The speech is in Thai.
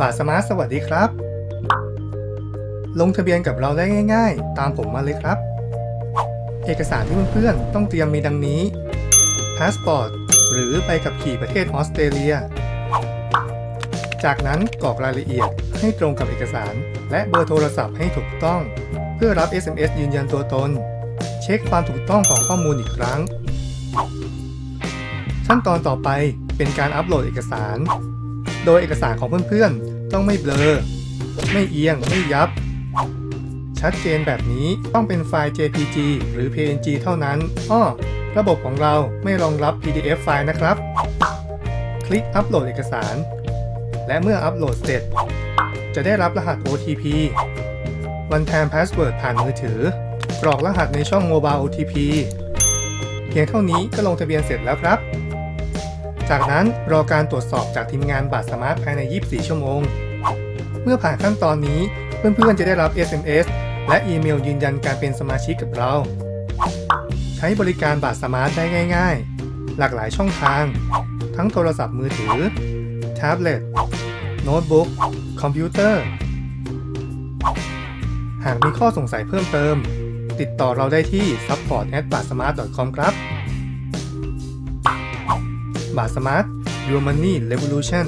บาทสมาร์ทสวัสดีครับ ลงทะเบียนกับเราได้ง่าย ๆ ตามผมมาเลยครับ เอกสารที่เพื่อนๆต้องเตรียมมีดังนี้พาสปอร์ตหรือใบขับขี่ประเทศออสเตรเลีย จากนั้นกรอกรายละเอียดให้ตรงกับเอกสาร และเบอร์โทรศัพท์ให้ถูกต้อง เพื่อรับ SMS ยืนยันตัวตน เช็คความถูกต้องของข้อมูลอีกครั้ง ขั้นตอนต่อไปเป็นการอัปโหลดเอกสาร โดยเอกสารของเพื่อนๆ ต้องไม่เบลอ ไม่เอียง ไม่ยับ ชัดเจนแบบนี้ต้องเป็นไฟล์ JPG หรือ PNG เท่านั้น อ้อ ระบบของเราไม่รองรับ PDF ไฟล์นะครับ คลิกอัปโหลดเอกสาร และเมื่ออัปโหลดเสร็จ จะได้รับรหัส OTP One Time Password ผ่านมือถือ กรอกรหัสในช่อง Mobile OTP เพียงเท่านี้ก็ลงทะเบียนเสร็จแล้วครับ จากนั้นรอการตรวจสอบจากทีมงานบัตรสมาร์ทภายใน 24 ชั่วโมง เมื่อผ่านขั้นตอนนี้เพื่อนๆจะได้รับ SMS และอีเมลยืนยันการเป็นสมาชิกกับเรา ใช้บริการบัตรสมาร์ทได้ง่าย ๆ หลากหลายช่องทาง ทั้งโทรศัพท์มือถือ แท็บเล็ต โน้ตบุ๊ก คอมพิวเตอร์ หากมีข้อสงสัยเพิ่มเติม ติดต่อเราได้ที่ support@batsmart.com ครับ บาสมาร์ทยูมันนี่เรวิลูชัน